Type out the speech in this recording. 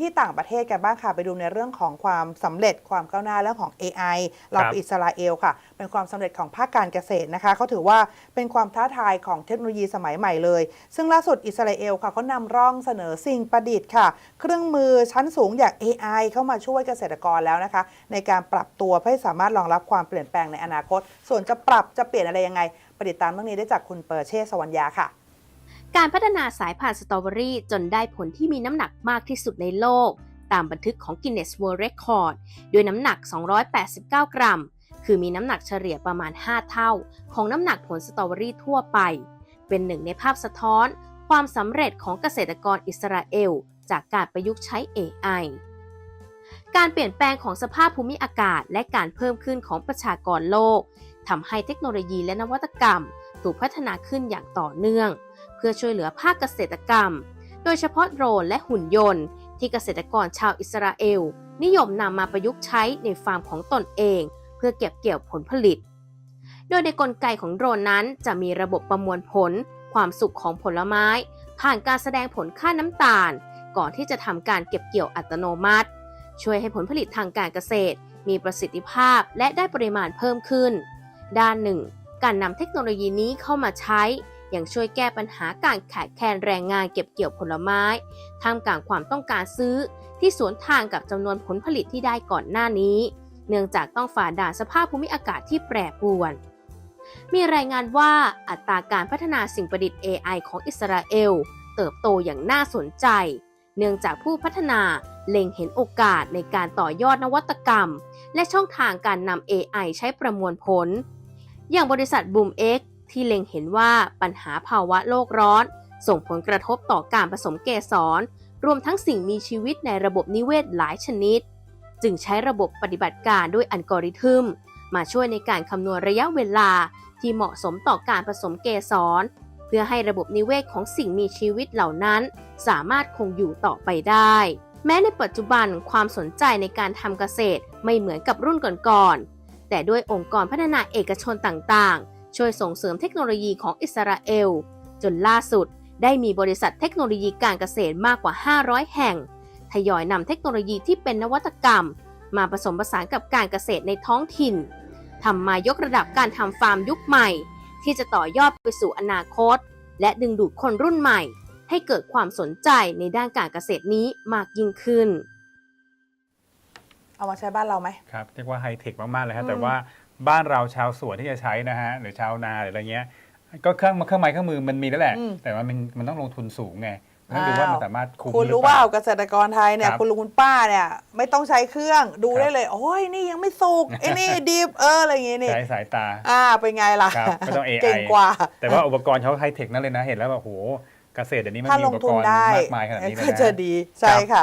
ที่ต่างประเทศกันบ้างค่ะ ไปดูในเรื่องของความสำเร็จความก้าวหน้าเรื่องของ AI เราครับไปอิสราเอลค่ะ เป็นความสำเร็จของภาคการเกษตรนะคะเขาถือว่าเป็นความท้าทายของเทคโนโลยีสมัยใหม่เลย ซึ่งล่าสุดอิสราเอลค่ะเขานำร่องเสนอสิ่งประดิษฐ์ค่ะ เครื่องมือชั้นสูงอย่าง AI เข้ามาช่วยเกษตรกรแล้วนะคะ ในการปรับตัวเพื่อให้สามารถรองรับความเปลี่ยนแปลงในอนาคต ส่วนจะปรับจะเปลี่ยนอะไรยังไงไปติดตามเรื่องนี้ได้จากคุณเปอร์เช่สวรรยาค่ะ การพัฒนาสายพันธุ์สตรอเบอรี่จนได้ผลที่มีน้ำหนักมากที่สุดในโลก ตามบันทึกของ Guinness World Record ด้วยน้ำหนัก 289 กรัม คือมีน้ำหนักเฉลี่ยประมาณ 5 เท่า ของน้ำหนักผลสตรอเบอรี่ทั่วไป เป็นหนึ่งในภาพสะท้อน ความสำเร็จของเกษตรกรอิสราเอล จากการประยุกต์ใช้ AI การเปลี่ยนแปลงของสภาพภูมิอากาศ และการเพิ่มขึ้นของประชากรโลกทำให้เทคโนโลยีและนวัตกรรม ถูกพัฒนาขึ้นอย่างต่อเนื่อง เพื่อช่วยเหลือภาคเกษตรกรรม โดยเฉพาะโดรนและหุ่นยนต์ ที่เกษตรกรชาวอิสราเอล นิยมนำมาประยุกต์ใช้ในฟาร์มของตนเอง เพื่อเก็บเกี่ยวผลผลิต โดยในกลไกของโดรนนั้นจะมีระบบประมวลผล ความสุขของผลไม้ ผ่านการแสดงผลค่าน้ำตาล ก่อนที่จะทำการเก็บเกี่ยวอัตโนมัติ ช่วยให้ผลผลิตทางการเกษตร มีประสิทธิภาพและได้ปริมาณเพิ่มขึ้น ด้านหนึ่ง การนำเทคโนโลยีนี้เข้ามาใช้ยังช่วยแก้ปัญหาการขาดแคลนแรงงานเก็บเกี่ยวผลไม้ท่ามกลางความต้องการซื้อที่สวนทางกับจำนวนผลผลิตที่ได้ก่อนหน้านี้ เนื่องจากต้องฝ่าด่านสภาพภูมิอากาศที่แปรปรวน มีรายงานว่าอัตราการพัฒนาสิ่งประดิษฐ์ AI ของอิสราเอล เติบโตอย่างน่าสนใจ เนื่องจากผู้พัฒนาเล็งเห็นโอกาสในการต่อยอดนวัตกรรม และช่องทางการนำ AI ใช้ประมวลผล อย่างบริษัท Boom X ที่เล็งเห็นว่าปัญหาภาวะโลกร้อน ส่งผลกระทบต่อการผสมเกสร รวมทั้งสิ่งมีชีวิตในระบบนิเวศหลายชนิด จึงใช้ระบบปฏิบัติการด้วยอัลกอริทึม มาช่วยในการคำนวณระยะเวลาที่เหมาะสมต่อการผสมเกสร เพื่อให้ระบบนิเวศของสิ่งมีชีวิตเหล่านั้น สามารถคงอยู่ต่อไปได้ แม้ในปัจจุบันความสนใจในการทำเกษตรไม่เหมือนกับรุ่นก่อนๆ แต่ด้วยองค์กรพัฒนาเอกชนต่างๆ ช่วยส่งเสริมเทคโนโลยีของอิสราเอล จนล่าสุด ได้มีบริษัทเทคโนโลยีการเกษตรมากกว่า 500 แห่ง ทยอยนำเทคโนโลยีที่เป็นนวัตกรรม มาผสมผสานกับการเกษตรในท้องถิ่นทำมายกระดับการทำฟาร์มยุคใหม่ ที่จะต่อยอดไปสู่อนาคต และดึงดูดคนรุ่นใหม่ ให้เกิดความสนใจในด้านการเกษตรนี้มากยิ่งขึ้น เอามาใช้บ้านเราไหมครับเรียกว่าไฮเทคมาก ๆ เลยฮะอืมแต่ว่าบ้านเราชาวสวนที่จะใช้นะฮะหรือชาวนาหรืออะไรเงี้ย ก็เครื่องเครื่องไม้เครื่องมือมันมีแล้วแหละอืมแต่ว่ามันมันต้องลงทุนสูงไงต้องดูว่ามันสามารถคุ้มคุณหรือรู้เปว่าล่าเกษตรกรไทยเนี่ยครับคุณลุงคุณป้าเนี่ย ไม่ต้องใช้เครื่องดูครับได้เลย โอ้ยนี่ยังไม่สุกไอ้นี่ดิบเอออะไรอย่างงี้นี่ใช้สายตาอ่าเป็นไงล่ะครับไม่ต้อง AI เก่งกว่า แต่ว่าอุปกรณ์เขาไฮเทคนั่นเลยนะเห็นแล้วแบบโหเกษตรเดี๋ยวนี้มันถ้ามีลอุงปทุกนรณ์ได้มากมายขนาดนี้เลยก็นะจะดีใช่ค่ะ